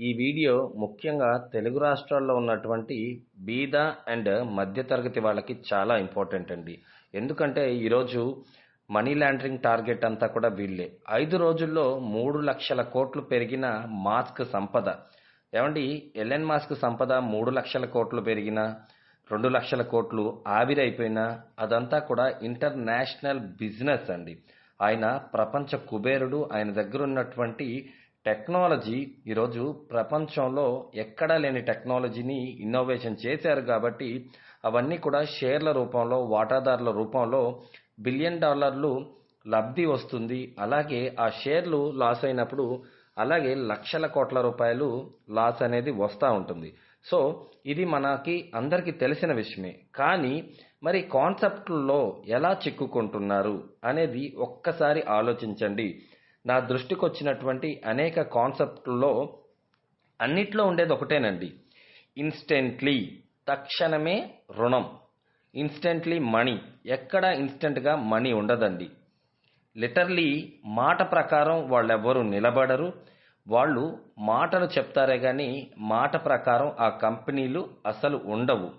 ఈ వీడియో ముఖ్యంగా తెలుగు రాష్ట్రాల్లో ఉన్నటువంటి బీద అండ్ మధ్యతరగతి వాళ్ళకి చాలా ఇంపార్టెంట్ అండి. ఎందుకంటే ఈరోజు మనీ లాండరింగ్ టార్గెట్ అంతా కూడా వీళ్ళే. ఐదు రోజుల్లో మూడు లక్షల కోట్లు పెరిగిన మాస్క్ సంపద. ఏమండి ఎల్ఎన్ మాస్క్ సంపద మూడు లక్షల కోట్లు పెరిగిన రెండు లక్షల కోట్లు ఆవిరైపోయినా అదంతా కూడా ఇంటర్నేషనల్ బిజినెస్ అండి. ఆయన ప్రపంచ కుబేరుడు. ఆయన దగ్గర ఉన్నటువంటి టెక్నాలజీ ఈరోజు ప్రపంచంలో ఎక్కడా లేని టెక్నాలజీని ఇన్నోవేషన్ చేశారు కాబట్టి అవన్నీ కూడా షేర్ల రూపంలో వాటాదారుల రూపంలో బిలియన్ డాలర్లు లబ్ధి వస్తుంది. అలాగే ఆ షేర్లు లాస్ అయినప్పుడు అలాగే లక్షల కోట్ల రూపాయలు లాస్ అనేది వస్తూ ఉంటుంది. సో ఇది మనకి అందరికీ తెలిసిన విషయమే. కానీ మరి కాన్సెప్ట్లో ఎలా చిక్కుకుంటున్నారు అనేది ఒక్కసారి ఆలోచించండి. నా దృష్టికి వచ్చినటువంటి అనేక కాన్సెప్ట్లో అన్నిట్లో ఉండేది ఒకటేనండి. ఇన్స్టెంట్లీ తక్షణమే రుణం. Instantly money. ఎక్కడ ఇన్స్టెంట్గా మనీ ఉండదండి. లిటర్లీ మాట ప్రకారం వాళ్ళెవ్వరూ నిలబడరు. వాళ్ళు మాటలు చెప్తారే కానీ మాట ప్రకారం ఆ కంపెనీలు అసలు ఉండవు.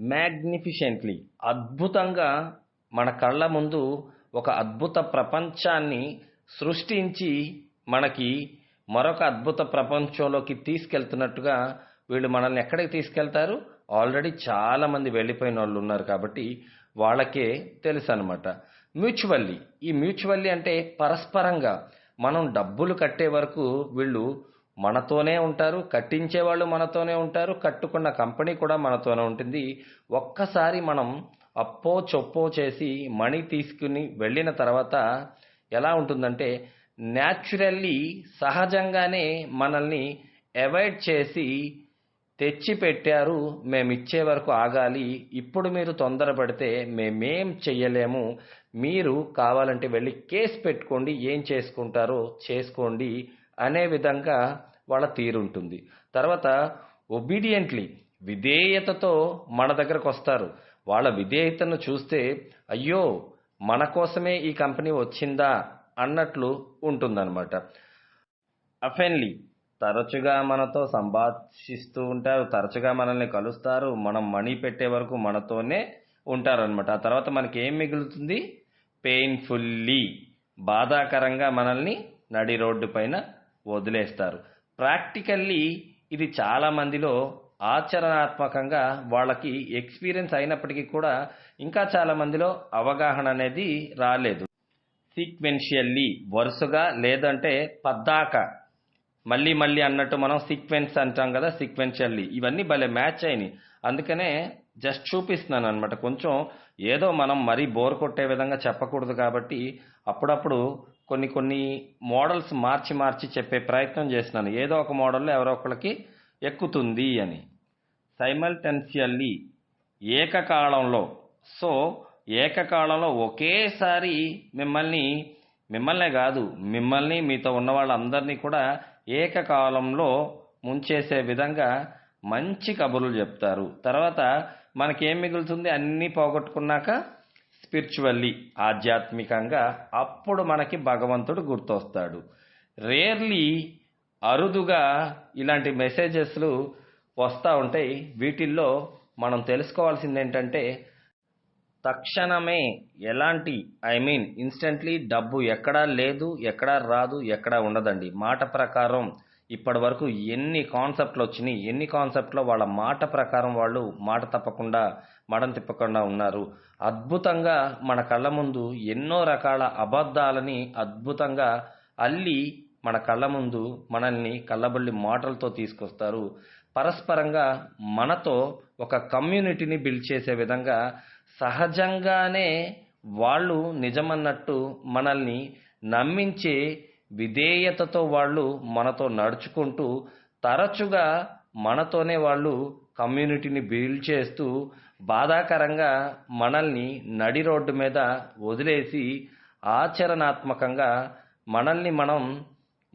మ్యాగ్నిఫిషెంట్లీ. అద్భుతంగా మన కళ్ళ ముందు ఒక అద్భుత ప్రపంచాన్ని సృష్టించి మనకి మరొక అద్భుత ప్రపంచంలోకి తీసుకెళ్తున్నట్టుగా వీళ్ళు మనల్ని ఎక్కడికి తీసుకెళ్తారు? ఆల్రెడీ చాలామంది వెళ్ళిపోయిన వాళ్ళు ఉన్నారు కాబట్టి వాళ్ళకే తెలుసు అనమాట మ్యూచువల్లీ. ఈ మ్యూచువల్లీ అంటే పరస్పరంగా. మనం డబ్బులు కట్టే వరకు వీళ్ళు మనతోనే ఉంటారు కట్టించే వాళ్ళు మనతోనే ఉంటారు కట్టుకున్న కంపెనీ కూడా మనతోనే ఉంటుంది. ఒక్కసారి మనం అప్పో చొప్పో చేసి మనీ తీసుకుని వెళ్ళిన తర్వాత ఎలా ఉంటుందంటే న్యాచురల్లీ సహజంగానే మనల్ని అవాయిడ్ చేసి తెచ్చి పెట్టారు మేము ఇచ్చే వరకు ఆగాలి. ఇప్పుడు మీరు తొందరపడితే మేమేం చెయ్యలేము. మీరు కావాలంటే వెళ్ళి కేసు పెట్టుకోండి ఏం చేసుకుంటారో చేసుకోండి అనే విధంగా వాళ్ళ తీరుంటుంది తర్వాత ఒబీడియంట్లీ విధేయతతో మన దగ్గరకు వస్తారు. వాళ్ళ విధేయతను చూస్తే అయ్యో మన కోసమే ఈ కంపెనీ వచ్చిందా అన్నట్లు ఉంటుందన్నమాట. అఫెన్లీ తరచుగా మనతో సంభాషిస్తూ ఉంటారు తరచుగా మనల్ని కలుస్తారు మనం మనీ పెట్టే వరకు మనతోనే ఉంటారనమాట ఆ తర్వాత మనకి ఏం మిగులుతుంది? పెయిన్ఫుల్లీ బాధాకరంగా మనల్ని నడి రోడ్డు పైన వదిలేస్తారు. ప్రాక్టికల్లీ ఇది చాలా మందిలో ఆచరణాత్మకంగా వాళ్ళకి ఎక్స్పీరియన్స్ అయినప్పటికీ కూడా ఇంకా చాలా మందిలో అవగాహన అనేది రాలేదు. సీక్వెన్షియల్లీ వరుసగా లేదంటే పద్దాక మళ్ళీ మళ్ళీ అన్నట్టు మనం సీక్వెన్స్ అంటాం కదా సీక్వెన్షియల్లీ. ఇవన్నీ భలే మ్యాచ్ అయినాయి. అందుకనే జస్ట్ చూపిస్తున్నాను అనమాట కొంచెం ఏదో మనం మరీ బోర్ కొట్టే విధంగా చెప్పకూడదు కాబట్టి అప్పుడప్పుడు కొన్ని కొన్ని మోడల్స్ మార్చి మార్చి చెప్పే ప్రయత్నం చేస్తున్నాను. ఏదో ఒక మోడల్లో ఎవరో ఒకరికి ఎక్కుతుంది అని. సైమల్టెన్షియల్లీ ఏకకాలంలో. సో ఏకకాలంలో ఒకేసారి మిమ్మల్ని మిమ్మల్నే కాదు మిమ్మల్ని మీతో ఉన్న వాళ్ళందరినీ కూడా ఏకకాలంలో ముంచేసే విధంగా మంచి కబుర్లు చెప్తారు. తర్వాత మనకేం మిగులుతుంది? అన్నీ పోగొట్టుకున్నాక స్పిరిచువల్లీ ఆధ్యాత్మికంగా అప్పుడు మనకి భగవంతుడు గుర్తొస్తాడు. రేర్లీ అరుదుగా ఇలాంటి మెసేజెస్లు వస్తూ ఉంటాయి. వీటిల్లో మనం తెలుసుకోవాల్సింది ఏంటంటే తక్షణమే ఎలాంటి ఐ మీన్ ఇన్స్టెంట్లీ డబ్బు ఎక్కడా లేదు ఎక్కడా రాదు ఎక్కడా ఉండదండి. మాట ప్రకారం ఇప్పటి వరకు ఎన్ని కాన్సెప్ట్లు వచ్చినాయి ఎన్ని కాన్సెప్ట్లో వాళ్ళ మాట ప్రకారం వాళ్ళు మాట తప్పకుండా మడం తిప్పకుండా ఉన్నారు. అద్భుతంగా మన కళ్ళ ముందు ఎన్నో రకాల అబద్ధాలని అద్భుతంగా అల్లి మన కళ్ళ ముందు మనల్ని కళ్ళబల్లి మాటలతో తీసుకొస్తారు. పరస్పరంగా మనతో ఒక కమ్యూనిటీని బిల్డ్ చేసే విధంగా సహజంగానే వాళ్ళు నిజమన్నట్టు మనల్ని నమ్మించే విధేయతతో వాళ్ళు మనతో నడుచుకుంటూ తరచుగా మనతోనే వాళ్ళు కమ్యూనిటీని బిల్డ్ చేస్తూ బాధాకరంగా మనల్ని నడి రోడ్డు మీద వదిలేసి ఆచరణాత్మకంగా మనల్ని మనం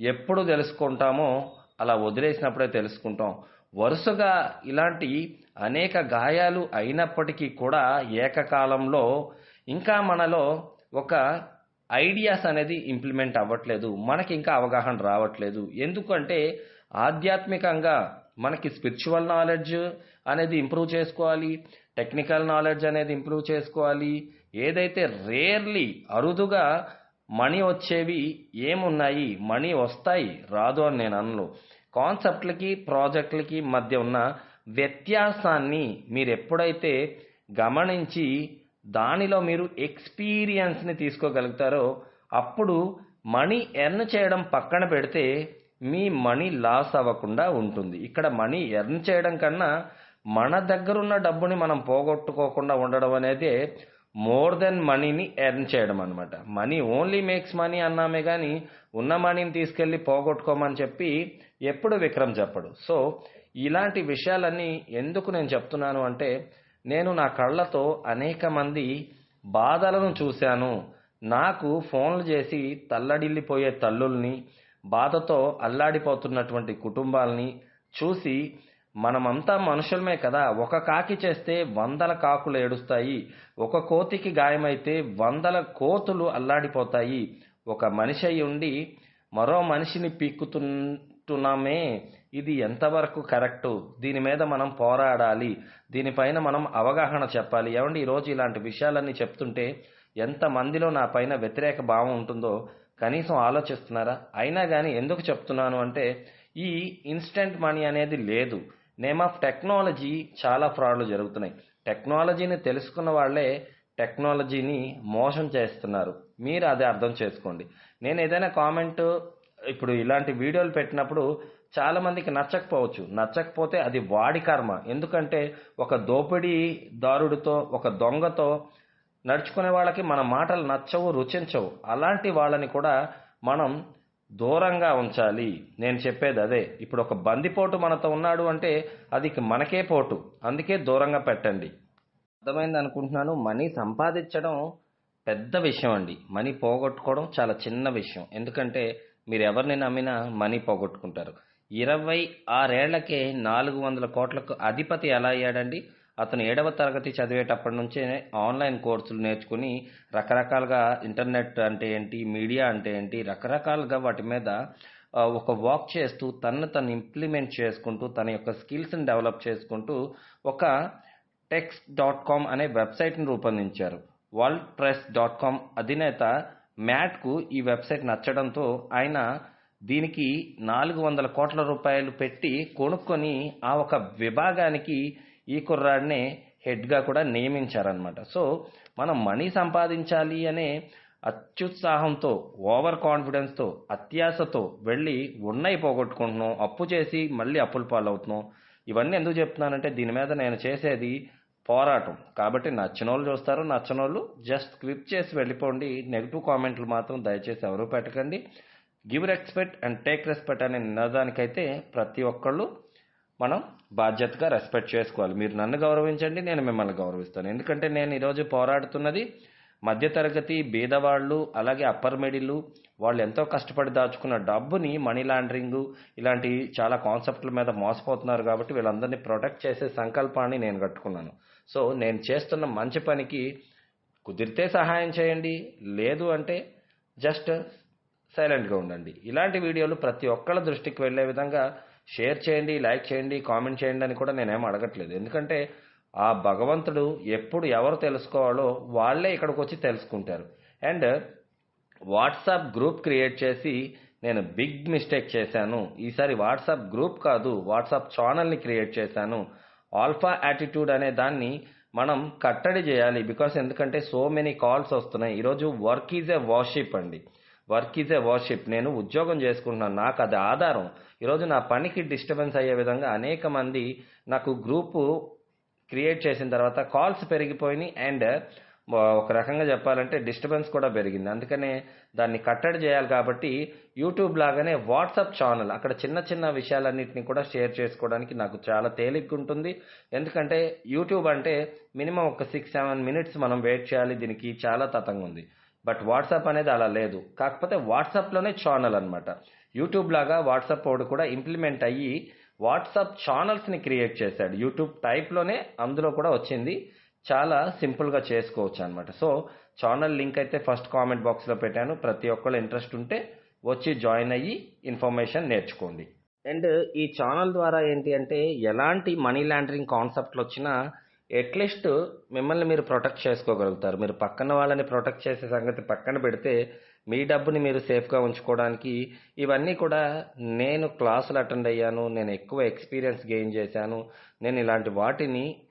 ఎప్పుడు తెలుసుకుంటామో అలా వదిలేసినప్పుడే తెలుసుకుంటాం. వరుసగా ఇలాంటి అనేక గాయాలు అయినప్పటికీ కూడా ఏకకాలంలో ఇంకా మనలో ఒక ఐడియాస్ అనేది ఇంప్లిమెంట్ అవ్వట్లేదు. మనకి ఇంకా అవగాహన రావట్లేదు. ఎందుకంటే ఆధ్యాత్మికంగా మనకి స్పిరిచువల్ నాలెడ్జ్ అనేది ఇంప్రూవ్ చేసుకోవాలి. టెక్నికల్ నాలెడ్జ్ అనేది ఇంప్రూవ్ చేసుకోవాలి. ఏదైతే రేర్లీ అరుదుగా మనీ వచ్చేవి ఏమున్నాయి? మనీ వస్తాయి. రాదు అని నేను అనను. కాన్సెప్ట్లకి ప్రాజెక్టులకి మధ్య ఉన్న వ్యత్యాసాన్ని మీరు ఎప్పుడైతే గమనించి దానిలో మీరు ఎక్స్పీరియన్స్ని తీసుకోగలుగుతారో అప్పుడు మనీ ఎర్న్ చేయడం పక్కన పెడితే మీ మనీ లాస్ అవ్వకుండా ఉంటుంది. ఇక్కడ మనీ ఎర్న్ చేయడం కన్నా మన దగ్గరున్న డబ్బుని మనం పోగొట్టుకోకుండా ఉండడం అనేది మోర్ దెన్ మనీని ఎర్న్ చేయడం అనమాట మనీ ఓన్లీ మేక్స్ మనీ అన్నామే కానీ ఉన్న మనీని తీసుకెళ్ళి పోగొట్టుకోమని చెప్పి ఎప్పుడు విక్రమ్ చెప్పడు. సో ఇలాంటి విషయాలన్నీ ఎందుకు నేను చెప్తున్నాను అంటే నేను నా కళ్ళతో అనేక మంది బాధలను చూశాను. నాకు ఫోన్లు చేసి తల్లడిల్లిపోయే తల్లుల్ని బాధతో అల్లాడిపోతున్నటువంటి కుటుంబాలని చూసి మనమంతా మనుషులమే కదా. ఒక కాకి చేస్తే వందల కాకులు ఏడుస్తాయి. ఒక కోతికి గాయమైతే వందల కోతులు అల్లాడిపోతాయి. ఒక మనిషి అయి ఉండి మరో మనిషిని పీక్కుతుంటున్నామే. ఇది ఎంతవరకు కరెక్టు? దీని మీద మనం పోరాడాలి. దీనిపైన మనం అవగాహన చెప్పాలి. ఏమండి ఈరోజు ఇలాంటి విషయాలన్నీ చెప్తుంటే ఎంత మందిలో నా పైన వ్యతిరేక భావం ఉంటుందో కనీసం ఆలోచిస్తున్నారా? అయినా కానీ ఎందుకు చెప్తున్నాను అంటే ఈ ఇన్స్టెంట్ మనీ అనేది లేదు. నేమ్ ఆఫ్ టెక్నాలజీ చాలా ఫ్రాడ్లు జరుగుతున్నాయి. టెక్నాలజీని తెలుసుకున్న వాళ్ళే టెక్నాలజీని మోసం చేస్తున్నారు. మీరు అది అర్థం చేసుకోండి. నేను ఏదైనా కామెంట్ ఇప్పుడు ఇలాంటి వీడియోలు పెట్టినప్పుడు చాలా మందికి నచ్చకపోవచ్చు. నచ్చకపోతే అది వాడి కర్మ. ఎందుకంటే ఒక దోపిడీదారుడితో ఒక దొంగతో నడుచుకునే వాళ్ళకి మన మాటలు నచ్చవు రుచించవు. అలాంటి వాళ్ళని కూడా మనం దూరంగా ఉంచాలి. నేను చెప్పేది అదే. ఇప్పుడు ఒక బందిపోటు మనతో ఉన్నాడు అంటే అది మనకే పోటు. అందుకే దూరంగా పెట్టండి. అర్థమైంది అనుకుంటున్నాను? మనీ సంపాదించడం పెద్ద విషయం అండి. మనీ పోగొట్టుకోవడం చాలా చిన్న విషయం. ఎందుకంటే మీరు ఎవరిని నమ్మినా మనీ పోగొట్టుకుంటారు. ఇరవై ఆరేళ్ళకే నాలుగు వందల కోట్లకు అధిపతి ఎలా అయ్యాడండి? అతను ఏడవ తరగతి చదివేటప్పటి నుంచే ఆన్లైన్ కోర్సులు నేర్చుకుని రకరకాలుగా ఇంటర్నెట్ అంటే ఏంటి మీడియా అంటే ఏంటి రకరకాలుగా వాటి మీద ఒక వాక్ చేస్తూ తనను తను ఇంప్లిమెంట్ చేసుకుంటూ తన యొక్క స్కిల్స్ని డెవలప్ చేసుకుంటూ ఒక టెక్స్ట్ డాట్ కామ్ అనే వెబ్సైట్ని రూపొందించారు. వరల్డ్ ప్రెస్ డాట్ కామ్ అధినేత మ్యాట్కు ఈ వెబ్సైట్ నచ్చడంతో ఆయన దీనికి నాలుగు వందల కోట్ల రూపాయలు పెట్టి కొనుక్కొని ఆ ఒక విభాగానికి ఈ కుర్రాడినే హెడ్గా కూడా నియమించారనమాట సో మనం మనీ సంపాదించాలి అనే అత్యుత్సాహంతో ఓవర్ కాన్ఫిడెన్స్తో అత్యాశతో వెళ్ళి ఉన్నాయి పోగొట్టుకుంటున్నాం అప్పు చేసి మళ్ళీ అప్పుల పాలవుతున్నాం. ఇవన్నీ ఎందుకు చెప్తున్నానంటే దీని మీద నేను చేసేది పోరాటం. కాబట్టి నచ్చిన వాళ్ళు చూస్తారు నచ్చిన వాళ్ళు జస్ట్ క్విప్ చేసి వెళ్ళిపోండి. నెగిటివ్ కామెంట్లు మాత్రం దయచేసి ఎవరు పెట్టకండి. Give respect and take respect అనే నినాదానికైతే ప్రతి ఒక్కళ్ళు మనం బాధ్యతగా రెస్పెక్ట్ చేసుకోవాలి. మీరు నన్ను గౌరవించండి నేను మిమ్మల్ని గౌరవిస్తాను. ఎందుకంటే నేను ఈరోజు పోరాడుతున్నది మధ్యతరగతి బీదవాళ్ళు అలాగే అప్పర్ మిడిల్ వాళ్ళు ఎంతో కష్టపడి దాచుకున్న డబ్బుని మనీ లాండరింగ్ ఇలాంటి చాలా కాన్సెప్ట్ల మీద మోసపోతున్నారు కాబట్టి వీళ్ళందరినీ ప్రొటెక్ట్ చేసే సంకల్పాన్ని నేను కట్టుకున్నాను. సో నేను చేస్తున్న మంచి పనికి కుదిరితే సహాయం చేయండి లేదు అంటే జస్ట్ సైలెంట్గా ఉండండి. ఇలాంటి వీడియోలు ప్రతి ఒక్కళ్ళ దృష్టికి వెళ్ళే విధంగా షేర్ చేయండి లైక్ చేయండి కామెంట్ చేయండి అని కూడా నేనేం అడగట్లేదు. ఎందుకంటే ఆ భగవంతుడు ఎప్పుడు ఎవరు తెలుసుకోవాలో వాళ్ళే ఇక్కడికి వచ్చి తెలుసుకుంటారు. అండ్ వాట్సాప్ గ్రూప్ క్రియేట్ చేసి నేను బిగ్ మిస్టేక్ చేశాను. ఈసారి వాట్సాప్ గ్రూప్ కాదు వాట్సాప్ ఛానల్ని క్రియేట్ చేశాను. ఆల్ఫా యాటిట్యూడ్ అనే దాన్ని మనం కట్టడి చేయాలి. బికాస్ ఎందుకంటే సో మెనీ కాల్స్ వస్తున్నాయి. ఈరోజు వర్క్ ఈజ్ ఎ వాషిప్ అండి. Work is a worship. నేను ఉద్యోగం చేసుకుంటున్నాను. నాకు అది ఆధారం. ఈరోజు నా పనికి డిస్టర్బెన్స్ అయ్యే విధంగా అనేక మంది నాకు గ్రూపు క్రియేట్ చేసిన తర్వాత కాల్స్ పెరిగిపోయినాయి. అండ్ ఒక రకంగా చెప్పాలంటే డిస్టర్బెన్స్ కూడా పెరిగింది. అందుకనే దాన్ని కట్టడి చేయాలి కాబట్టి యూట్యూబ్ లాగానే వాట్సాప్ ఛానల్ అక్కడ చిన్న చిన్న విషయాలన్నింటినీ కూడా షేర్ చేసుకోవడానికి నాకు చాలా తేలిగ్గా ఉంటుంది. ఎందుకంటే యూట్యూబ్ అంటే మినిమం ఒక సిక్స్ సెవెన్ మినిట్స్ మనం వెయిట్ చేయాలి. దీనికి చాలా తతంగా ఉంది. బట్ వాట్సాప్ అనేది అలా లేదు. కాకపోతే వాట్సాప్లోనే ఛానల్ అనమాట యూట్యూబ్ లాగా వాట్సాప్ వాడు కూడా ఇంప్లిమెంట్ అయ్యి వాట్సాప్ ఛానల్స్ని క్రియేట్ చేశాడు. యూట్యూబ్ టైప్లోనే అందులో కూడా వచ్చింది. చాలా సింపుల్గా చేసుకోవచ్చు అనమాట సో ఛానల్ లింక్ అయితే ఫస్ట్ కామెంట్ బాక్స్లో పెట్టాను. ప్రతి ఒక్కళ్ళు ఇంట్రెస్ట్ ఉంటే వచ్చి జాయిన్ అయ్యి ఇన్ఫర్మేషన్ నేర్చుకోండి. అండ్ ఈ ఛానల్ ద్వారా ఏంటి అంటే ఎలాంటి మనీ లాండరింగ్ కాన్సెప్ట్లు వచ్చినా అట్లీస్ట్ మిమ్మల్ని మీరు ప్రొటెక్ట్ చేసుకోగలుగుతారు. మీరు పక్కన వాళ్ళని ప్రొటెక్ట్ చేసే సంగతి పక్కన పెడితే మీ డబ్బుని మీరు సేఫ్గా ఉంచుకోవడానికి ఇవన్నీ కూడా నేను క్లాసులు అటెండ్ అయ్యాను నేను ఎక్కువ ఎక్స్పీరియన్స్ గెయిన్ చేశాను నేను ఇలాంటి వాటిని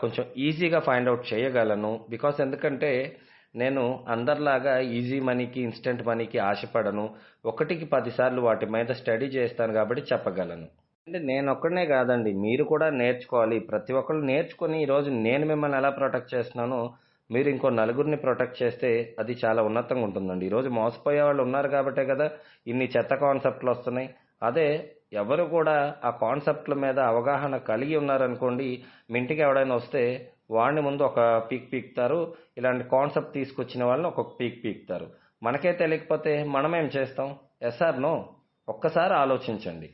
కొంచెం ఈజీగా ఫైండ్ అవుట్ చేయగలను. బికాస్ ఎందుకంటే నేను అందరిలాగా ఈజీ మనీకి ఇన్స్టెంట్ మనీకి ఆశపడను. ఒకటికి పదిసార్లు వాటి మీద స్టడీ చేస్తాను కాబట్టి చెప్పగలను. అంటే నేను ఒక్కడనే కాదండి. మీరు కూడా నేర్చుకోవాలి. ప్రతి ఒక్కరు నేర్చుకొని ఈరోజు నేను మిమ్మల్ని ఎలా ప్రొటెక్ట్ చేస్తున్నానో మీరు ఇంకో నలుగురిని ప్రొటెక్ట్ చేస్తే అది చాలా ఉన్నతంగా ఉంటుందండి. ఈరోజు మోసపోయే వాళ్ళు ఉన్నారు కాబట్టే కదా ఇన్ని చెత్త కాన్సెప్ట్లు వస్తున్నాయి. అదే ఎవరు కూడా ఆ కాన్సెప్ట్ల మీద అవగాహన కలిగి ఉన్నారనుకోండి మీ ఇంటికి ఎవడైనా వస్తే వాడిని ముందు ఒక పీక్ పీక్తారు. ఇలాంటి కాన్సెప్ట్ తీసుకొచ్చిన వాళ్ళని ఒక్కొక్క పీక్ పీక్తారు. మనకే తెలియకపోతే మనమేం చేస్తాం? ఎస్ఆర్ నో. ఒక్కసారి ఆలోచించండి.